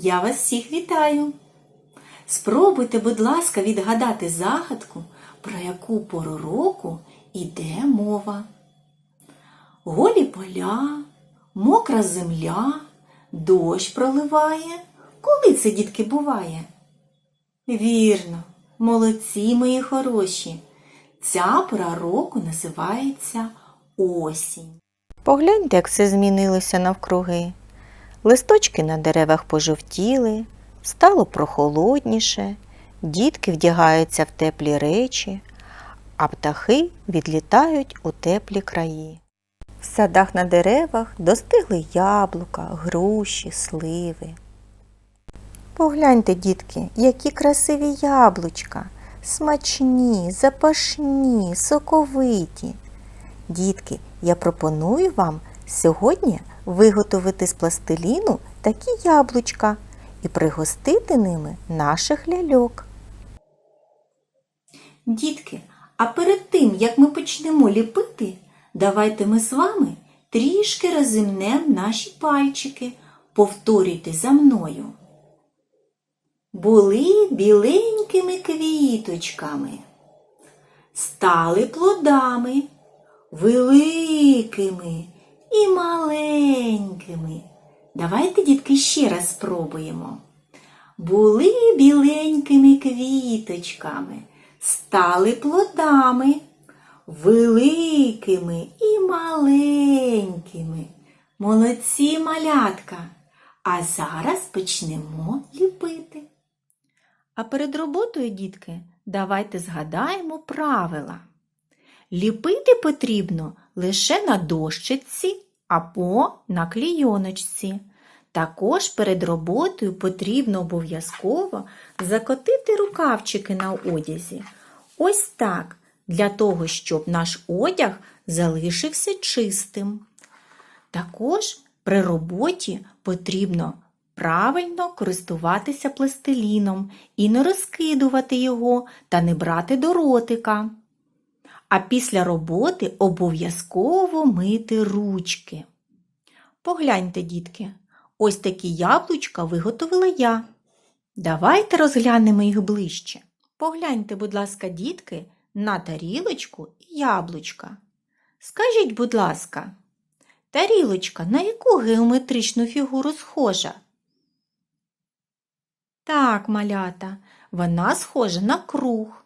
я вас всіх вітаю. Спробуйте, будь ласка, відгадати загадку, про яку пору року іде мова. Голі поля, мокра земля, дощ проливає. Коли це, дітки, буває? Вірно, молодці мої хороші. Ця пора року називається осінь. Погляньте, як все змінилося навкруги. Листочки на деревах пожовтіли, стало прохолодніше, дітки вдягаються в теплі речі, а птахи відлітають у теплі краї. В садах на деревах достигли яблука, груші, сливи. Погляньте, дітки, які красиві яблучка, смачні, запашні, соковиті. Дітки, я пропоную вам сьогодні виготовити з пластиліну такі яблучка і пригостити ними наших ляльок. Дітки, а перед тим, як ми почнемо ліпити, давайте ми з вами трішки розімнемо наші пальчики. Повторюйте за мною. Були біленькими квіточками, стали плодами, великими і маленькими. Давайте, дітки, ще раз спробуємо. Були біленькими квіточками, стали плодами, великими і маленькими. Молодці малятка. А зараз почнемо ліпити. А перед роботою, дітки, давайте згадаємо правила. Ліпити потрібно лише на дощиці або на клійоночці. Також перед роботою потрібно обов'язково закотити рукавчики на одязі. Ось так, для того, щоб наш одяг залишився чистим. Також при роботі потрібно правильно користуватися пластиліном і не розкидувати його та не брати до ротика. А після роботи обов'язково мити ручки. Погляньте, дітки, ось такі яблучка виготовила я. Давайте розглянемо їх ближче. Погляньте, будь ласка, дітки, на тарілочку і яблучка. Скажіть, будь ласка, тарілочка на яку геометричну фігуру схожа? Так, малята, вона схожа на круг.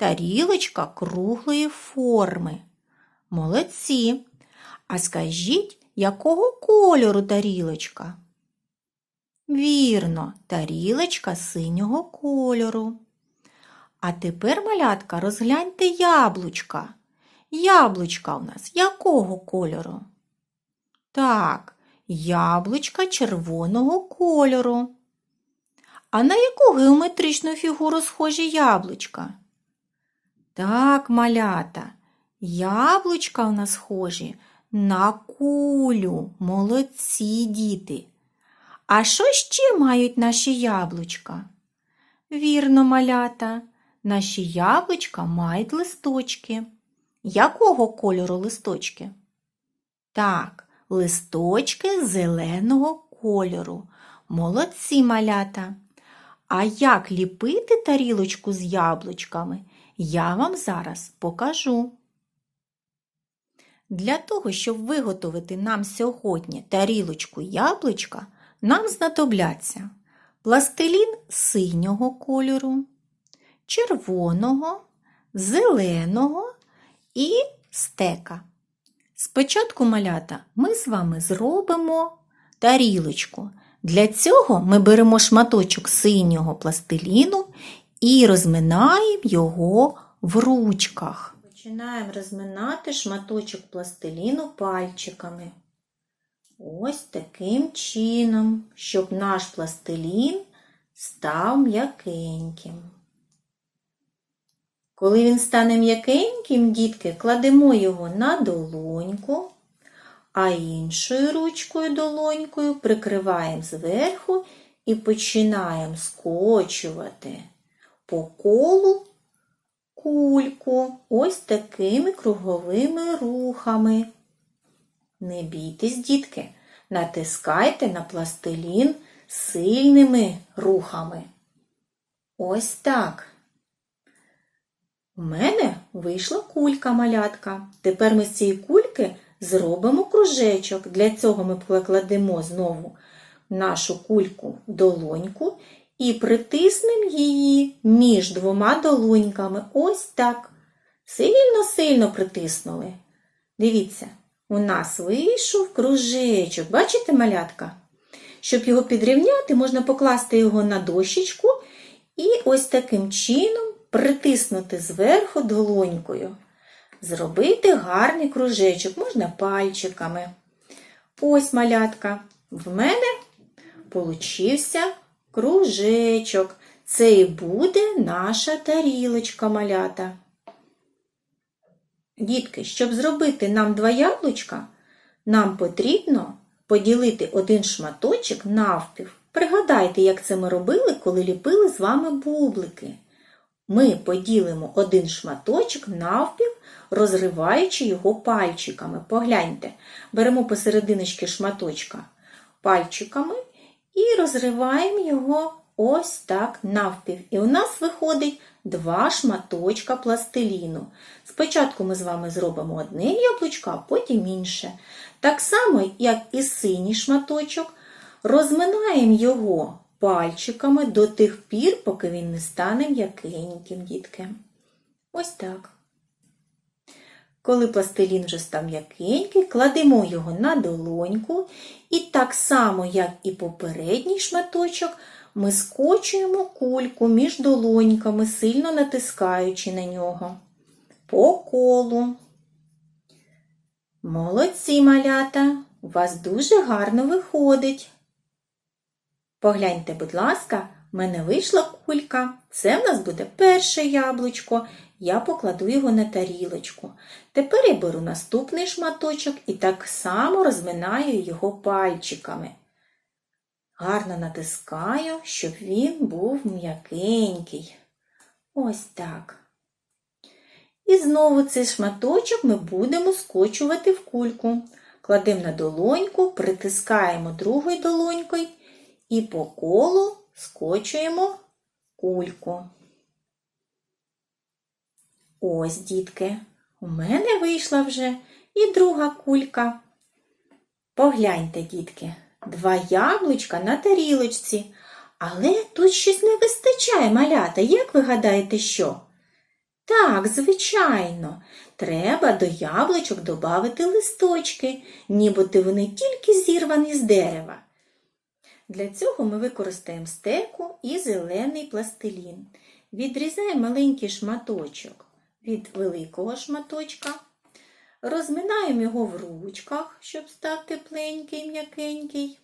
Тарілочка круглої форми. Молодці. А скажіть, якого кольору тарілочка? Вірно, тарілочка синього кольору. А тепер, малятка, розгляньте яблучка. Яблучка у нас якого кольору? Так, яблучка червоного кольору. А на яку геометричну фігуру схожі яблучка? Так, малята, яблучка у нас схожі на кулю. Молодці діти. А що ще мають наші яблучка? Вірно, малята, наші яблучка мають листочки. Якого кольору листочки? Так, листочки зеленого кольору. Молодці малята. А як ліпити тарілочку з яблучками, я вам зараз покажу. Для того, щоб виготовити нам сьогодні тарілочку яблучка, нам знадобляться пластилін синього кольору, червоного, зеленого і стека. Спочатку малята ми з вами зробимо тарілочку. Для цього ми беремо шматочок синього пластиліну і розминаємо його в ручках. Починаємо розминати шматочок пластиліну пальчиками. Ось таким чином, щоб наш пластилін став м'якеньким. Коли він стане м'якеньким, дітки, кладемо його на долоньку, а іншою ручкою долонькою прикриваємо зверху і починаємо скочувати по колу кульку ось такими круговими рухами. Не бійтесь, дітки, натискайте на пластилін сильними рухами. Ось так. У мене вийшла кулька малятка. Тепер ми з цієї кульки зробимо кружечок. Для цього ми покладемо знову нашу кульку в долоньку і притиснемо її між двома долоньками. Ось так. Сильно-сильно притиснули. Дивіться, у нас вийшов кружечок. Бачите, малятка? Щоб його підрівняти, можна покласти його на дощечку і ось таким чином притиснути зверху долонькою. Зробити гарний кружечок, можна пальчиками. Ось малятка. В мене получився кружечок. Це і буде наша тарілочка малята. Дітки, щоб зробити нам два яблучка, нам потрібно поділити один шматочок навпів. Пригадайте, як це ми робили, коли ліпили з вами бублики. Ми поділимо один шматочок навпів, розриваючи його пальчиками. Погляньте, беремо посерединочки шматочка пальчиками і розриваємо його ось так навпів. І у нас виходить два шматочка пластиліну. Спочатку ми з вами зробимо одне яблучко, а потім інше. Так само, як і синій шматочок, розминаємо його пальчиками до тих пір, поки він не стане м'якеньким, дітки. Ось так. Коли пластилін вже став м'якенький, кладемо його на долоньку і так само, як і попередній шматочок, ми скочуємо кульку між долоньками, сильно натискаючи на нього. По колу. Молодці, малята, у вас дуже гарно виходить. Погляньте, будь ласка, в мене вийшла кулька. Це в нас буде перше яблучко. Я покладу його на тарілочку. Тепер я беру наступний шматочок і так само розминаю його пальчиками. Гарно натискаю, щоб він був м'якенький. Ось так. І знову цей шматочок ми будемо скочувати в кульку. Кладемо на долоньку, притискаємо другою долонькою і по колу скочуємо кульку. Ось, дітки, у мене вийшла вже і друга кулька. Погляньте, дітки, два яблучка на тарілочці. Але тут щось не вистачає малята. Як ви гадаєте, що? Так, звичайно, треба до яблучок додати листочки, нібито вони тільки зірвані з дерева. Для цього ми використаємо стеку і зелений пластилін. Відрізаємо маленький шматочок від великого шматочка. Розминаємо його в ручках, щоб став тепленький, м'якенький.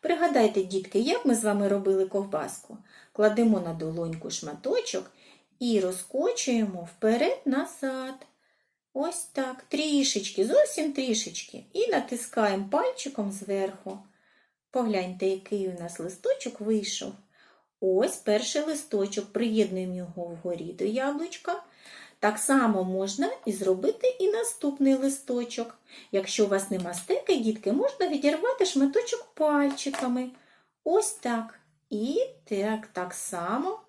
Пригадайте, дітки, як ми з вами робили ковбаску. Кладемо на долоньку шматочок і розкочуємо вперед-назад. Ось так, трішечки, зовсім трішечки. І натискаємо пальчиком зверху. Погляньте, який у нас листочок вийшов. Ось перший листочок, приєднуємо його вгорі до яблучка. Так само можна і зробити і наступний листочок. Якщо у вас нема стеки, дітки, можна відірвати шматочок пальчиками. Ось так. І так, так само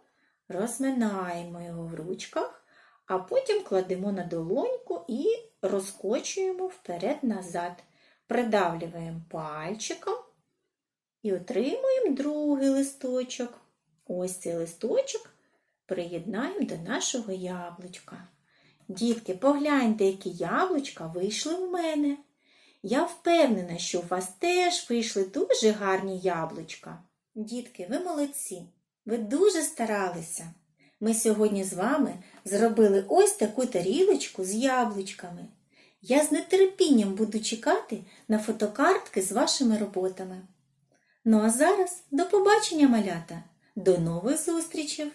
розминаємо його в ручках, а потім кладемо на долоньку і розкочуємо вперед-назад. Придавлюємо пальчиком і отримуємо другий листочок. Ось цей листочок приєднаємо до нашого яблучка. Дітки, погляньте, які яблучка вийшли в мене. Я впевнена, що у вас теж вийшли дуже гарні яблучка. Дітки, ви молодці, ви дуже старалися. Ми сьогодні з вами зробили ось таку тарілочку з яблучками. Я з нетерпінням буду чекати на фотокартки з вашими роботами. Ну а зараз до побачення, малята! До нових зустрічей!